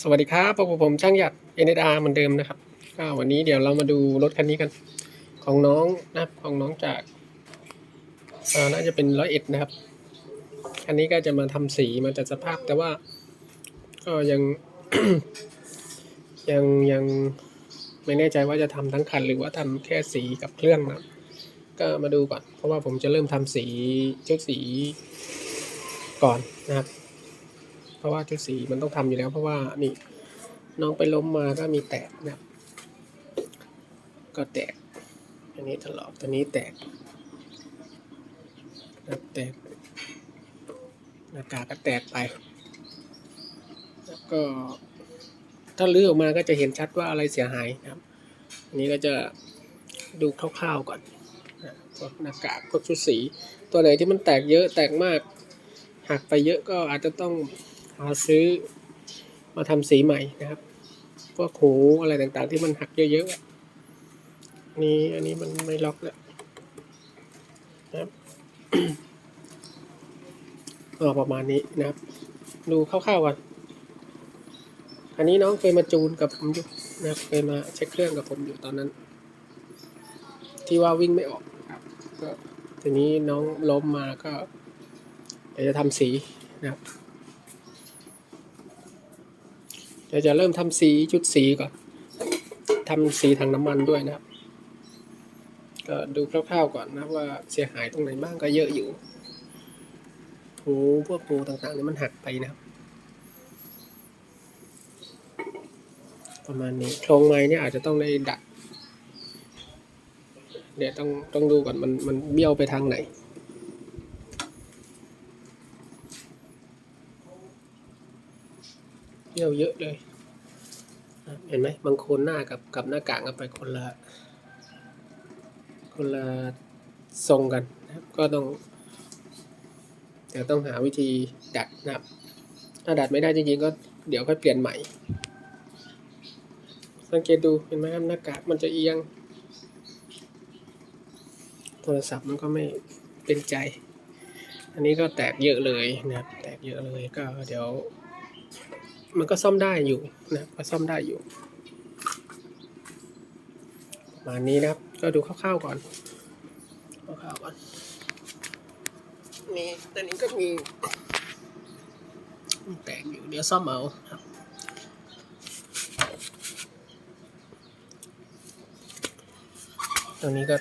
สวัสดีครับพบกับผมช่างหยัด NSR เหมือนเดิมนะครับก็วันนี้เดี๋ยวเรามาดูรถคันนี้กัน ของน้องนะครับของน้องจากาน่าจะเป็นร้อยเอ็ดนะครับคันนี้ก็จะมาทำสีมาจัดสภาพแต่ว่าก็ยังยังยังไม่แน่ใจว่าจะทำทั้งคันหรือว่าทำแค่สีกับเครื่องนะครับก็มาดูก่อน เพราะว่าผมจะเริ่มทำสีชุดสีก่อนนะครับ ราะว่าชุดสีมันต้องทำอยู่แล้ว เพราะว่านี่น้องไปล้มมาก็มีแตกนะครับก็แตก อันนี้ถลอกตัวนี้แตกนะแตกหน้ากากก็แตกไป แล้วก็ถ้าลื้อออกมาก็จะเห็นชัดว่าอะไรเสียหายนะครับ อันนี้ก็จะดูคร่าวๆก่อนพวกหน้ากากพวกชุดสี ตัวไหนที่มันแตกเยอะแตกมากหักไปเยอะก็อาจจะต้อง หาซื้อมาทำสีใหม่นะครับพวกหูอะไรต่างๆ ที่มันหักเยอะๆนี่อันนี้มันไม่ล็อกแล้วนะครับก็ประมาณนี้นะครับ ดูคร่าวๆก่อนอันนี้น้องเคยมาจูนกับผมอยู่นะครับเคยมาเช็คเครื่องกับผมอยู่ตอนนั้น ที่ว่าวิ่งไม่ออกครับก็ทีนี้น้องล้มมาก็เดี๋ยวจะทำสีนะครับ เดี๋ยวจะเริ่มทำสีชุดสีก่อนทำสีถังน้ำมันด้วยนะครับ ก็ดูคร่าวๆก่อนนะว่าเสียหายตรงไหนบ้างก็เยอะอยู่หูพวกหูต่างๆนี่มันหักไปนะครับ ประมาณนี้โครงไม้เนี่ยอาจจะต้องได้ดัดเดี๋ยวต้องต้องดูก่อนมันมันเบี้ยวไปทางไหน เบี้ยวเยอะเลย เห็นไหมบางคนหน้ากับกับหน้ากากกันไปคนละ คนละทรงกันนะครับ ก็ต้องเดี๋ยวต้องหาวิธีดัดนะครับ ถ้าดัดไม่ได้จริงๆก็เดี๋ยวค่อยเปลี่ยนใหม่ สังเกตดูเห็นไหมครับหน้ากากมันจะเอียง โทรศัพท์มันก็ไม่เป็นใจ อันนี้ก็แตกเยอะเลยนะครับ แตกเยอะเลยก็เดี๋ยว มันก็ซ่อมได้อยู่นะครับก็ซ่อมได้อยู่ประมาณนี้นะครับ ก็ดูคร่าวๆก่อนคร่าวๆก่อนนี่ตอนนี้ก็มีมีแตกอยู่เดี๋ยวซ่อมเอาครับตรงนี้ก็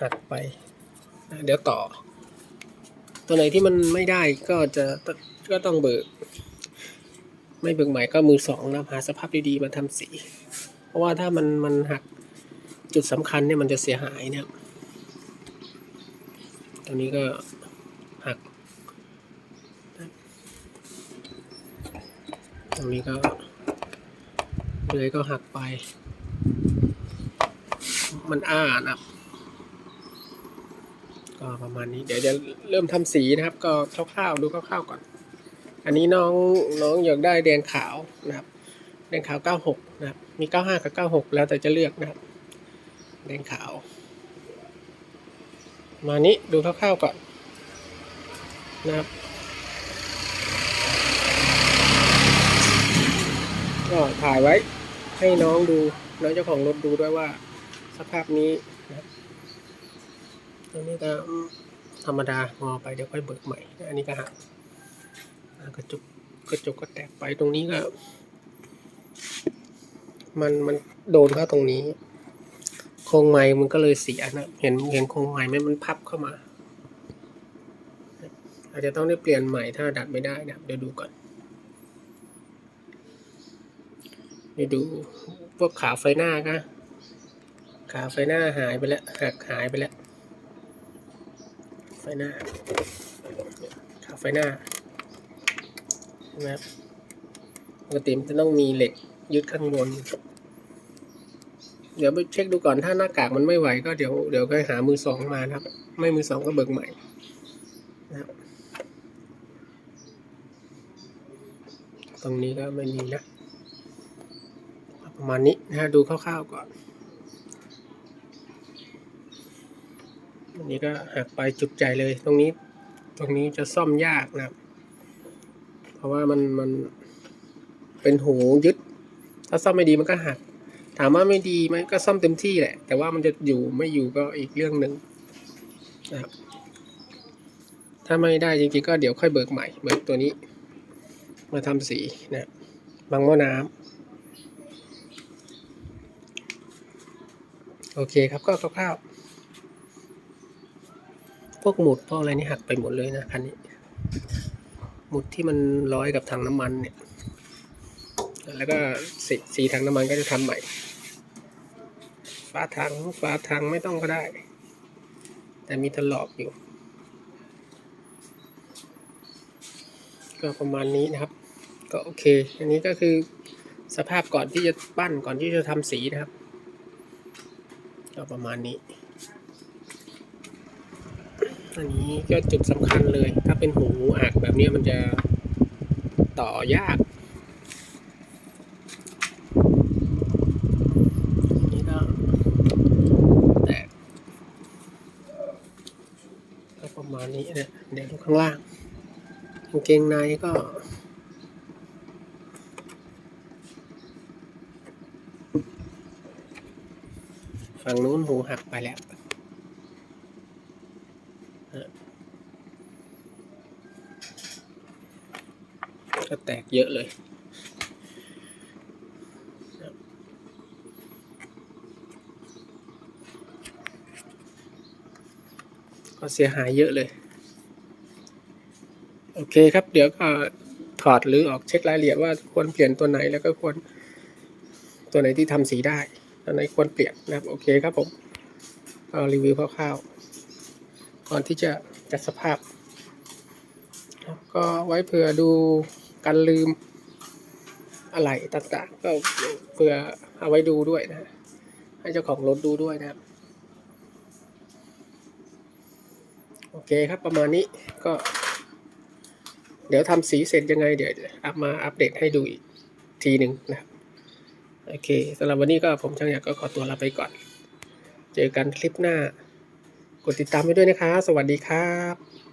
หักไปนะเดี๋ยวต่อ ตัวไหนที่มันไม่ได้ก็จะก็ต้องเบิก ไม่เบิกใหม่ก็มือสองนะหาสภาพดีๆมาทำสี เพราะว่าถ้ามันมันหักจุดสำคัญเนี่ยมันจะเสียหายนะครับตรงนี้ก็หัก ตรงนี้ก็เลยก็หักไป มันอ้านะครับก็ประมาณนี้ เดี๋ยวจะเริ่มทำสีนะครับ ก็คร่าวๆดูคร่าวๆก่อน อันนี้น้องน้องอยากได้แดงขาวนะครับ แดงขาว 96 นะครับ มี 95 กับ 96 แล้วแต่จะเลือกนะครับ แดงขาว มานี้ดูคร่าวๆก่อนนะครับก็ถ่ายไว้ให้น้องดูน้องเจ้าของรถดูด้วยว่า สภาพนี้นะครับอันนี้ก็ธรรมดางอไปเดี๋ยวค่อยเบิกใหม่ อันนี้ก็หัก กระจุกกระจกก็แตกไปตรงนี้ก็ มันมันโดนเข้าตรงนี้ โครงไม้มันก็เลยเสียนะเห็นเห็นโครงไม้ไหมมันพับเข้ามา อาจจะต้องได้เปลี่ยนใหม่ถ้าดัดไม่ได้นะเดี๋ยวดูก่อนเดี๋ยวดูพวกขาไฟหน้าก็ขาไฟหน้าหายไปแล้วหักหายไปแล้วไฟหน้าขาไฟหน้า ใช่ไหมครับปกติมันจะต้องมีเหล็กยึดข้างบน เดี๋ยวไปเช็คดูก่อนถ้าหน้ากากมันไม่ไหวก็เดี๋ยวเดี๋ยวก็หามือสองมานะครับ ไม่มือสองก็เบิกใหม่นะครับตรงนี้ก็ไม่มีนะ ประมาณนี้นะฮะดูคร่าวๆก่อนอันนี้ก็หักไปจุดใจเลย ตรงนี้ ตรงนี้จะซ่อมยากนะครับ ราะว่ามันมันเป็นหูยึด ถ้าซ่อมไม่ดีมันก็หัก ถามว่าไม่ดีมันก็ซ่อมเต็มที่แหละ แต่ว่ามันจะอยู่ไม่อยู่ก็อีกเรื่องหนึ่งนะครับ ถ้าไม่ได้จริงๆก็เดี๋ยวค่อยเบิกใหม่ เบิกตัวนี้ มาทำสีนะบางหม้อน้ำโอเคครับก็คร่าวๆพวกหมุดพวกอะไรนี่หักไปหมดเลยนะคันนี้ หมุดที่มันร้อยกับถังน้ำมันเนี่ย แล้วก็สีสีถังน้ำมันก็จะทำใหม่ฝาถังฝาถังไม่ต้องก็ได้ แต่มีตลอกอยู่ ก็ประมาณนี้นะครับ ก็โอเค อันนี้ก็คือสภาพก่อนที่จะปั้นก่อนที่จะทำสีนะครับ ก็ประมาณนี้ อันนี้ก็จุดสำคัญเลย ถ้าเป็นหูอักแบบนี้มันจะต่อยากนี่ก็แตกก็ประมาณนี้นะเดี๋ยวดูข้างล่างกางเกงในก็ฝั่งนู้นหูหักไปแล้ว ก็แตกเยอะเลยก็เสียหายเยอะเลย โอเคครับ เดี๋ยวก็ถอดหรือออกเช็ครายละเอียดว่าควรเปลี่ยนตัวไหนแล้วก็ควรตัวไหนที่ทำสีได้ตัวไหนควรเปลี่ยนนะครับ โอเคครับผมก็รีวิวคร่าวๆก่อนที่จะจัดสภาพ ก็ไว้เผื่อดู การลืมอะไรต่างๆ ก็เผื่อเอาไว้ดูด้วยนะ ให้เจ้าของรถดูด้วยนะครับ โอเคครับประมาณนี้ก็ เดี๋ยวทำสีเสร็จยังไง เดี๋ยวอัพมาอัปเดตให้ดูอีกทีหนึ่งนะครับ โอเคสำหรับวันนี้ก็ผมช่างอยากก็ขอตัวลาไปก่อน เจอกันคลิปหน้า กดติดตามไปด้วยนะคะ สวัสดีครับ